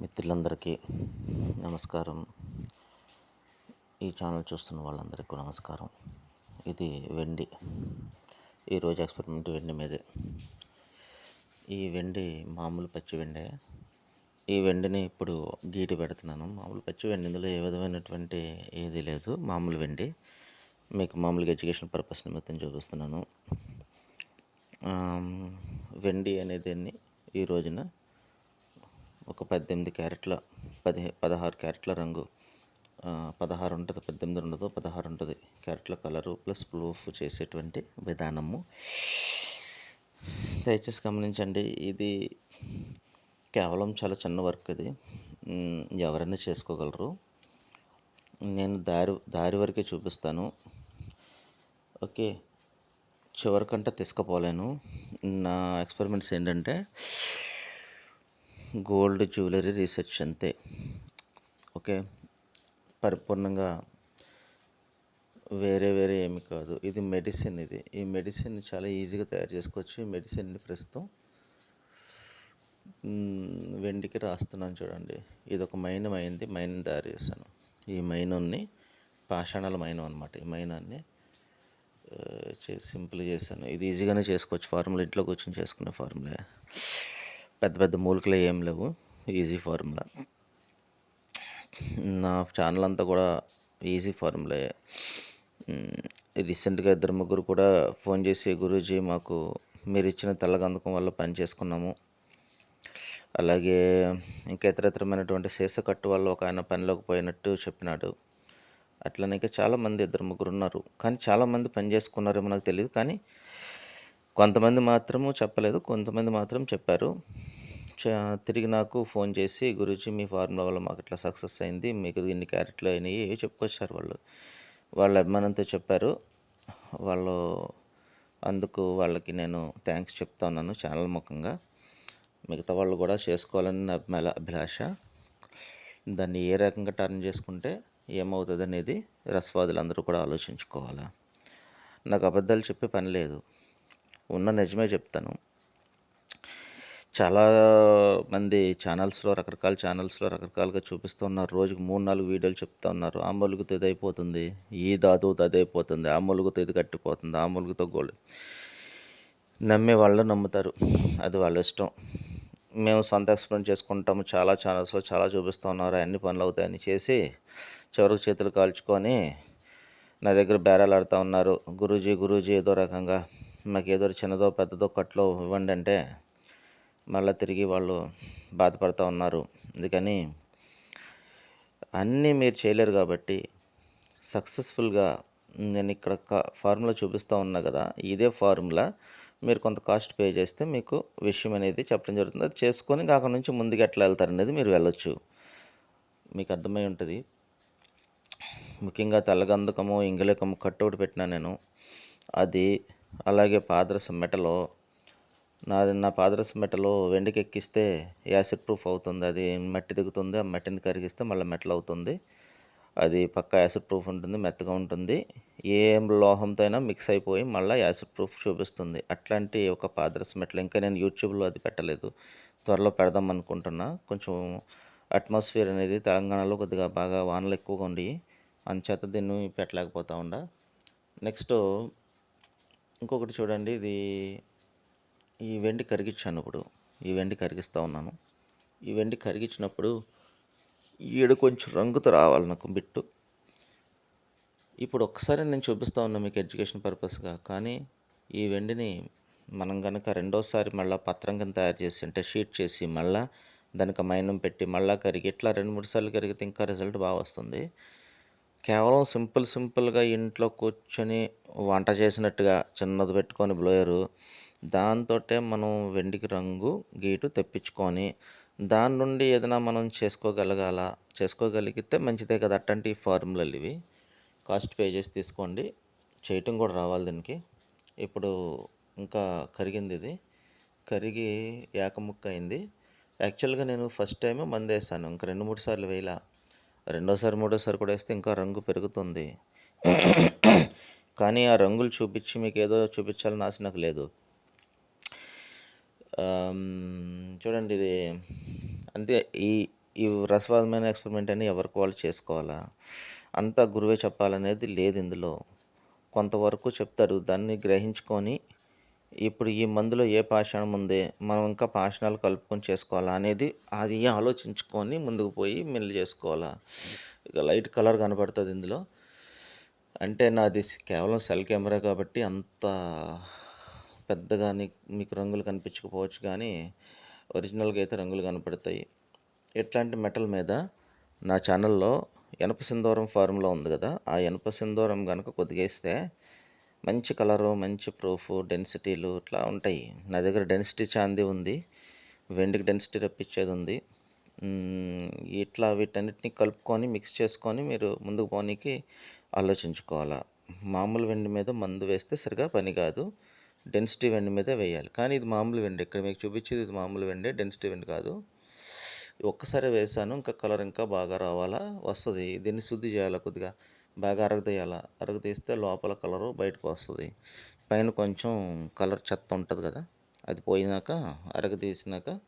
మిత్రులందరికీ నమస్కారం. ఈ ఛానల్ చూస్తున్న వాళ్ళందరికీ నమస్కారం. ఇది వెండి. ఈరోజు ఎక్స్పెరిమెంట్ వెండి మీదే. ఈ వెండి మామూలు పచ్చి వెండే. ఈ వెండిని ఇప్పుడు గీటి పెడుతున్నాను. మామూలు పచ్చి వెండి. ఇందులో ఏ విధమైనటువంటి ఏది లేదు. మామూలు వెండి. మీకు మామూలుగా ఎడ్యుకేషన్ పర్పస్ నిమిత్తం చూపిస్తున్నాను. వెండి అనేది ఈ రోజున ఒక పద్దెనిమిది క్యారెట్ల పది పదహారు క్యారెట్ల రంగు. పదహారు ఉంటుంది పద్దెనిమిది ఉండదు పదహారు ఉంటుంది క్యారెట్ల కలరు ప్లస్ ప్రూఫ్ చేసేటువంటి విధానము. దయచేసి గమనించండి ఇది కేవలం చాలా చిన్న వర్క్ ఇది. ఎవరైనా చేసుకోగలరు. నేను దారి దారి వరకే చూపిస్తాను. ఓకే చివరికంటే తీసుకుపోలేను. నా ఎక్స్పెరిమెంట్స్ ఏంటంటే గోల్డ్ జ్యువెలరీ రీసెర్చ్ అంతే. ఓకే? పరిపూర్ణంగా వేరే వేరే ఏమి కాదు. ఇది మెడిసిన్ ఇది. ఈ మెడిసిన్ చాలా ఈజీగా తయారు చేసుకోవచ్చు. ఈ మెడిసిన్ని ప్రస్తుతం వెండికి రాస్తున్నాను చూడండి. ఇది ఒక మైనం అయింది. మైన్ తయారు చేశాను. ఈ మైనుని పాషాణాల మైనం అనమాట ఈ మైనాన్ని సింపుల్ చేశాను. ఇది ఈజీగానే చేసుకోవచ్చు. ఫార్ములా ఇంట్లో కూర్చొని చేసుకునే ఫార్ములా. పెద్ద పెద్ద మూలికలు ఏం లేవు. ఈజీ ఫార్ములా నా ఛానల్ అంతా కూడా ఈజీ ఫార్ములే రీసెంట్గా ఇద్దరు ముగ్గురు కూడా ఫోన్ చేసి గురూజీ మాకు మీరు ఇచ్చిన తెల్లగంధకం వల్ల పని చేసుకున్నాము. అలాగే ఇంకా ఇతరతరమైనటువంటి శేషకట్టు వల్ల ఒక ఆయన పనిలోకి పోయినట్టు చెప్పినాడు. అట్లనే ఇంకా చాలామంది ఇద్దరు ముగ్గురు ఉన్నారు. కానీ చాలామంది పని చేసుకున్నారేమో నాకు తెలియదు కానీ కొంతమంది మాత్రము చెప్పలేదు. కొంతమంది మాత్రం చెప్పారు. తిరిగి నాకు ఫోన్ చేసి గురించి మీ ఫార్ములా వల్ల మాకు ఇట్లా సక్సెస్ అయింది. మీకు ఇన్ని క్యారెట్లు అయినాయి. చెప్పుకొచ్చారు వాళ్ళు. వాళ్ళ అభిమానంతో చెప్పారు. వాళ్ళు అందుకు వాళ్ళకి నేను థ్యాంక్స్ చెప్తా ఉన్నాను ఛానల్ ముఖంగా. మిగతా వాళ్ళు కూడా చేసుకోవాలని నా అభిలాష. దాన్ని ఏ రకంగా టర్న్ చేసుకుంటే ఏమవుతుంది అనేది రసవాదులు అందరూ కూడా ఆలోచించుకోవాలా. నాకు అబద్ధాలు చెప్పే పని లేదు. ఉన్న నిజమే చెప్తాను. చాలా మంది ఛానల్స్లో రకరకాల ఛానల్స్లో రకరకాలుగా చూపిస్తూ ఉన్నారు. రోజుకి మూడు నాలుగు వీడియోలు చెప్తా ఉన్నారు. ఆ మొలుగుతో ఇది అయిపోతుంది. ఈ ధాతువుతో అది అయిపోతుంది. ఆ మొలుగుతో ఇది కట్టిపోతుంది. ఆ మొలుగుతో గోల్డ్ నమ్మే వాళ్ళు నమ్ముతారు. అది వాళ్ళ ఇష్టం. మేము సొంత ఎక్స్ప్లెయిన్ చేసుకుంటాము. చాలా ఛానల్స్లో చాలా చూపిస్తూ ఉన్నారు. అన్ని పనులు అవుతాయని చేసి చివరికి చేతులు కాల్చుకొని నా దగ్గర బేరాలు ఆడుతూ ఉన్నారు. గురూజీ గురూజీ ఏదో రకంగా మాకు ఏదో చిన్నదో పెద్దదో కట్లో ఇవ్వండి అంటే మళ్ళీ తిరిగి వాళ్ళు బాధపడుతూ ఉన్నారు. అందుకని అన్నీ మీరు చేయలేరు కాబట్టి సక్సెస్ఫుల్గా నేను ఇక్కడ ఫార్ములా చూపిస్తూ ఉన్నా కదా ఇదే ఫార్ములా మీరు కొంత కాస్ట్ పే చేస్తే మీకు విషయం అనేది చెప్పడం జరుగుతుంది. అది చేసుకొని అక్కడ నుంచి ముందుకు ఎట్లా వెళ్తారు అనేది మీరు వెళ్ళొచ్చు. మీకు అర్థమై ఉంటుంది. ముఖ్యంగా తెల్లగంధకము ఇంగిలకము కట్అవుట్ పెట్టినా నేను అది అలాగే పాదరసం మెటలో నాది నా పాదరస మెట్టలో వెండికి ఎక్కిస్తే యాసిడ్ ప్రూఫ్ అవుతుంది. అది మట్టి దిగుతుంది ఆ మట్టిని కరిగిస్తే మళ్ళీ మెటల్ అవుతుంది. అది పక్క యాసిడ్ ప్రూఫ్ ఉంటుంది మెత్తగా ఉంటుంది. ఏ లోహంతో అయినా మిక్స్ అయిపోయి మళ్ళీ యాసిడ్ ప్రూఫ్ చూపిస్తుంది. అట్లాంటి ఒక పాదరస మెటల్ ఇంకా నేను యూట్యూబ్లో అది పెట్టలేదు. త్వరలో పెడదాం అనుకుంటున్నా. కొంచెం అట్మాస్ఫియర్ అనేది తెలంగాణలో కొద్దిగా బాగా వానలు ఎక్కువగా ఉండి అంచేత దీన్ని పెట్టలేకపోతా ఉండ. నెక్స్ట్ ఇంకొకటి చూడండి. ఇది ఈ వెండి కరిగించాను ఇప్పుడు. ఈ వెండి కరిగిస్తూ ఉన్నాను. ఈ వెండి కరిగించినప్పుడు ఈడ కొంచెం రంగుతో రావాలి నాకు బిట్టు. ఇప్పుడు ఒక్కసారి నేను చూపిస్తూ ఉన్నా మీకు ఎడ్యుకేషన్ పర్పస్గా. కానీ ఈ వెండిని మనం కనుక రెండోసారి మళ్ళీ పత్రం కింద తయారు చేసి అంటే షీట్ చేసి మళ్ళీ దానికి మైనం పెట్టి మళ్ళీ కరిగి ఇట్లా రెండు మూడు సార్లు కరిగితే ఇంకా రిజల్ట్ బాగా వస్తుంది. కేవలం సింపుల్ సింపుల్గా ఇంట్లో కూర్చొని వంట చేసినట్టుగా చిన్నది పెట్టుకొని బ్లోయరు దాంతో మనం వెండికి రంగు గీటు తెప్పించుకొని దాని నుండి ఏదైనా మనం చేసుకోగలగాల? చేసుకోగలిగితే మంచిదే కదా. అట్లాంటి ఫార్ములాలు ఇవి. కాస్ట్ పే చేసి తీసుకోండి. చేయటం కూడా రావాలి దీనికి. ఇప్పుడు ఇంకా కరిగింది ఇది. కరిగి ఏకముక్క అయింది. యాక్చువల్గా నేను ఫస్ట్ టైం మంది వేసాను ఇంకా రెండు మూడు సార్లు వేయాల. రెండోసారి మూడోసారి కూడా వేస్తే ఇంకా రంగు పెరుగుతుంది. కానీ ఆ రంగులు చూపించి మీకు ఏదో చూపించాలని ఆశ నాకు లేదు. చూడండి ఇది అంతే ఈ ఈ రసవాదమైన ఎక్స్పెరిమెంట్ అని ఎవరికి వాళ్ళు చేసుకోవాలా? అంతా గురువే చెప్పాలనేది లేదు ఇందులో. కొంతవరకు చెప్తారు దాన్ని గ్రహించుకొని ఇప్పుడు ఈ మందులో ఏ పాషాణం ఉంది మనం ఇంకా పాషాణాలు కలుపుకొని చేసుకోవాలా అనేది అది ఆలోచించుకొని ముందుకు పోయి మిల్లు చేసుకోవాలా. ఇక లైట్ కలర్ కనబడుతుంది ఇందులో. అంటే నాది కేవలం సెల్ కెమెరా కాబట్టి అంత పెద్దగా మీకు రంగులు కనిపించకపోవచ్చు కానీ ఒరిజినల్గా అయితే రంగులు కనపడతాయి. ఎట్లాంటి మెటల్ మీద నా ఛానల్లో ఎనప సింధూరం ఫార్ములా ఉంది కదా ఆ ఎనప సింధూరం కనుక కొద్దిగా మంచి కలరు మంచి ప్రూఫ్ డెన్సిటీలు ఇట్లా ఉంటాయి. నా దగ్గర డెన్సిటీ చాంది ఉంది వెండికి డెన్సిటీ రప్పించేది ఉంది. ఇట్లా వీటన్నిటిని కలుపుకొని మిక్స్ చేసుకొని మీరు ముందుకు పోనీకి ఆలోచించుకోవాలా. మామూలు వెండి మీద మందు వేస్తే సరిగా పని కాదు. డెన్సిటీ వెండి మీద వేయాలి. కానీ ఇది మామూలు వెండి. ఇక్కడ మీకు చూపించేది ఇది మామూలు వెండి డెన్సిటీ వెండి కాదు. ఒక్కసారి వేసాను ఇంకా కలర్ ఇంకా బాగా రావాలా వస్తుంది. దీన్ని శుద్ధి చేయాలి కొద్దిగా? బాగా అరగదీయాలా అరగదీస్తే లోపల కలరు బయటకు వస్తుంది. పైన కొంచెం కలర్ చెత్త ఉంటుంది కదా? అది పోయినాక అరగదీసినాక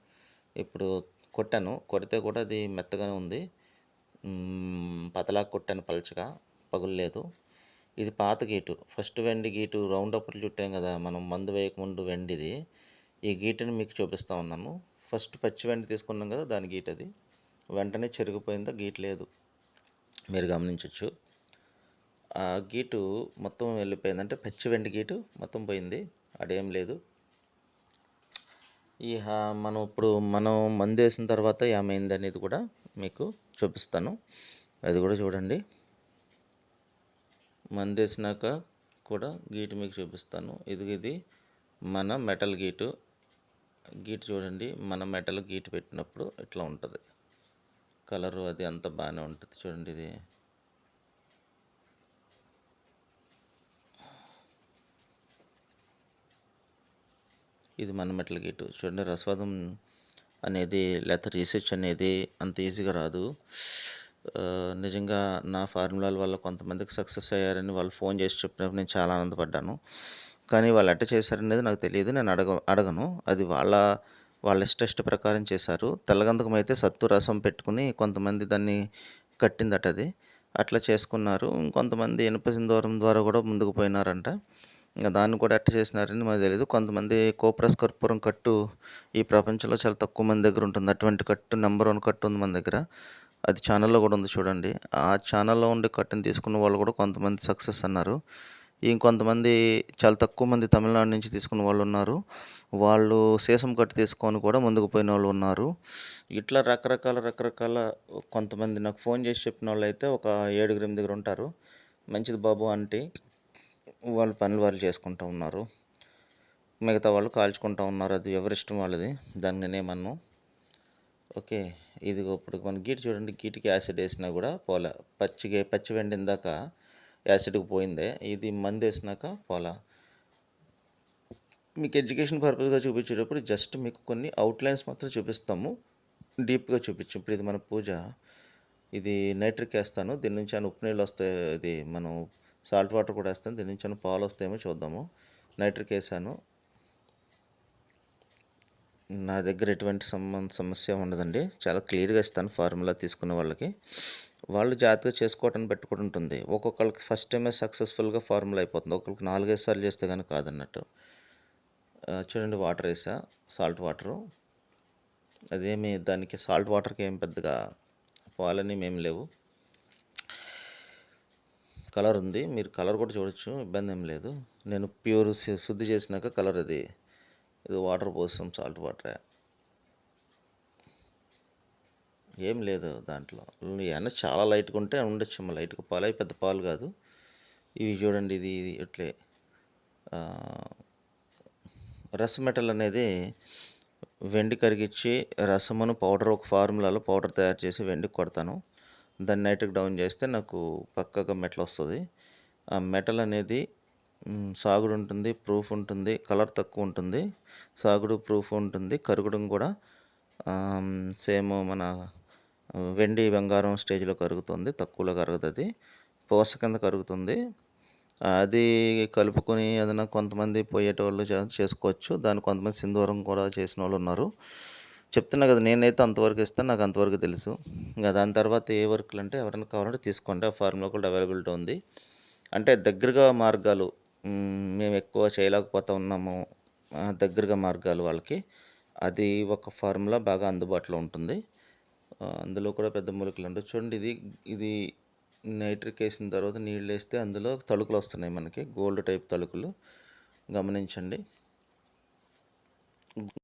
ఇప్పుడు కొట్టాను. కొడితే కూడా అది మెత్తగానే ఉంది. పతలా కొట్టాను పలచగా. లేదు. ఇది పాత గీటు. ఫస్ట్ వెండి గీటు రౌండ్ అప్పుడు చుట్టాం కదా మనం మందు వేయకముందు వెండిది. ఈ గీటుని మీకు చూపిస్తా ఉన్నాను. ఫస్ట్ పచ్చి వెండి తీసుకున్నాం కదా దాని గీటు అది. వెంటనే చెరిగిపోయిందా? గీటు లేదు. మీరు గమనించవచ్చు ఆ గీటు మొత్తం వెళ్ళిపోయింది. అంటే పచ్చి వెండి గీటు మొత్తం పోయింది. అడేం లేదు. ఈ హా- మనం ఇప్పుడు మనం మందు వేసిన తర్వాత ఏమైంది అనేది కూడా మీకు చూపిస్తాను. అది కూడా చూడండి. మందేసినాక కూడా గీటు మీకు చూపిస్తాను. ఇది ఇది మన మెటల్ గీటు. గీటు చూడండి మన మెటల్ గీటు పెట్టినప్పుడు ఇట్లా ఉంటుంది. కలరు అది అంత బాగానే ఉంటుంది చూడండి ఇది. ఇది మన మెటల్ గేటు. చూడండి రసవాదం అనేది లేకపోతే రీసెర్చ్ అనేది అంత ఈజీగా రాదు. నిజంగా నా ఫార్ములాల వల్ల కొంతమందికి సక్సెస్ అయ్యారని వాళ్ళు ఫోన్ చేసి చెప్పినప్పుడు నేను చాలా ఆనందపడ్డాను. కానీ వాళ్ళు ఎట్ట చేశారనేది నాకు తెలియదు నేను అడగ అడగను. అది వాళ్ళ వాళ్ళ ఇష్ట ఇష్ట ప్రకారం చేశారు. తెల్లగంధకం అయితే సత్తు రసం పెట్టుకుని కొంతమంది దాన్ని కట్టిందట అది. అట్లా చేసుకున్నారు. ఇంకొంతమంది ఇనుప సింధూరం ద్వారా కూడా ముందుకు పోయినారంట. ఇంకా దాన్ని కూడా ఎట్ట చేసినారని మాకు తెలియదు కొంతమంది కోప్రస్ కర్పూరం కట్టు ఈ ప్రపంచంలో చాలా తక్కువ మంది దగ్గర ఉంటుంది. అటువంటి కట్టు నెంబర్ వన్ కట్టు ఉంది మన దగ్గర. అది ఛానల్లో కూడా ఉంది చూడండి. ఆ ఛానల్లో ఉండే కట్టుని తీసుకున్న వాళ్ళు కూడా కొంతమంది సక్సెస్ అన్నారు. ఇంకొంతమంది చాలా తక్కువ మంది తమిళనాడు నుంచి తీసుకున్న వాళ్ళు ఉన్నారు. వాళ్ళు సీసం కట్టు తీసుకొని కూడా ముందుకు పోయిన వాళ్ళు ఉన్నారు. ఇట్లా రకరకాల రకరకాల కొంతమంది నాకు ఫోన్ చేసి చెప్పిన వాళ్ళు అయితే ఒక ఏడుగురు దగ్గర ఉంటారు. మంచిది బాబు అంటే వాళ్ళ పనులు వాళ్ళు చేసుకుంటూ ఉన్నారు. మిగతా వాళ్ళు కాల్చుకుంటూ ఉన్నారు. అది ఎవరిష్టం వాళ్ళది. దాన్ని నేనేమన్ను. ఓకే. ఇది ఇప్పుడు మన గీటు చూడండి. గీటికి యాసిడ్ వేసినా కూడా పోలా. పచ్చిగా పచ్చి వెండిందాక యాసిడ్కి పోయిందే. ఇది మందు వేసినాక పోలా. మీకు ఎడ్యుకేషన్ పర్పస్గా చూపించేటప్పుడు జస్ట్ మీకు కొన్ని అవుట్లైన్స్ మాత్రం చూపిస్తాము. డీప్గా చూపించు. ఇప్పుడు ఇది మన పూజ. ఇది నైట్రిక్ వేస్తాను. దీని నుంచి అని ఉప్పు నీళ్ళు వస్తాయి. ఇది మనం సాల్ట్ వాటర్ కూడా వేస్తాను దీని నుంచి అని పాలు వస్తాయేమో చూద్దాము. నైట్రిక్ వేసాను. నా దగ్గర ఎటువంటి సంబంధ సమస్య ఉండదండి. చాలా క్లియర్గా ఇస్తాను ఫార్ములా తీసుకునే వాళ్ళకి. వాళ్ళు జాగ్రత్తగా చేసుకోవటం పెట్టుకుని ఉంటుంది. ఒక్కొక్కరికి ఫస్ట్ టైమే సక్సెస్ఫుల్గా ఫార్ములా అయిపోతుంది. ఒక్కొక్కరికి నాలుగైదు సార్లు చేస్తే కానీ కాదన్నట్టు. చూడండి వాటర్ వేసా సాల్ట్ వాటరు. అదేమి దానికి సాల్ట్ వాటర్కి ఏం పెద్దగా పాలని ఏం లేవు. కలర్ ఉంది. మీరు కలర్ కూడా చూడొచ్చు. ఇబ్బంది ఏం లేదు. నేను ప్యూర్ శుద్ధి చేసినాక కలర్ అది ఇది వాటర్ పోస్తాం సాల్ట్ వాటరే. ఏం లేదు దాంట్లో. ఏమన్నా చాలా లైట్గా ఉంటే ఉండొచ్చు లైట్గా పాలు అవి పెద్ద పాలు కాదు. ఇవి చూడండి ఇది ఇది ఇట్లే. ఆ, రసం మెటల్ అనేది వెండి కరిగించి రసమును పౌడర్ ఒక ఫార్ములాలో పౌడర్ తయారు చేసి వెండికి కొడతాను. దాన్ని నైట్కి డౌన్ చేస్తే నాకు పక్కగా మెటల్ వస్తుంది. ఆ మెటల్ అనేది సాగుడు ఉంటుంది ప్రూఫ్ ఉంటుంది కలర్ తక్కువ ఉంటుంది సాగుడు ప్రూఫ్ ఉంటుంది కరగడం కూడా సేమ్ మన వెండి బంగారం స్టేజ్లో కరుగుతుంది తక్కువలో కరుగుతుంది పోస కింద కరుగుతుంది అది కలుపుకొని ఏదైనా కొంతమంది పోయేటోళ్ళు చేసుకోవచ్చు దాన్ని కొంతమంది సింధూరం కూడా చేసిన వాళ్ళు ఉన్నారు. చెప్తున్నా కదా నేనైతే అంతవరకు ఇస్తాను నాకు అంతవరకు తెలుసు. ఇంకా దాని తర్వాత ఏ వర్క్లు అంటే ఎవరైనా కావాలంటే తీసుకోండి ఆ ఫార్మ్లో కూడా అవైలబిలిటీ ఉంది. అంటే దగ్గరగా మార్గాలు మేము ఎక్కువ చేయలేకపోతూ ఉన్నాము దగ్గరగా మార్గాలు వాళ్ళకి. అది ఒక ఫార్ములా బాగా అందుబాటులో ఉంటుంది. అందులో కూడా పెద్ద మూలికలు ఉండవు. చూడండి ఇది ఇది నైట్రిక్ వేసిన తర్వాత నీళ్ళు వేస్తే అందులో తలుకులు వస్తున్నాయి మనకి. గోల్డ్ టైప్ తలుకులు. గమనించండి.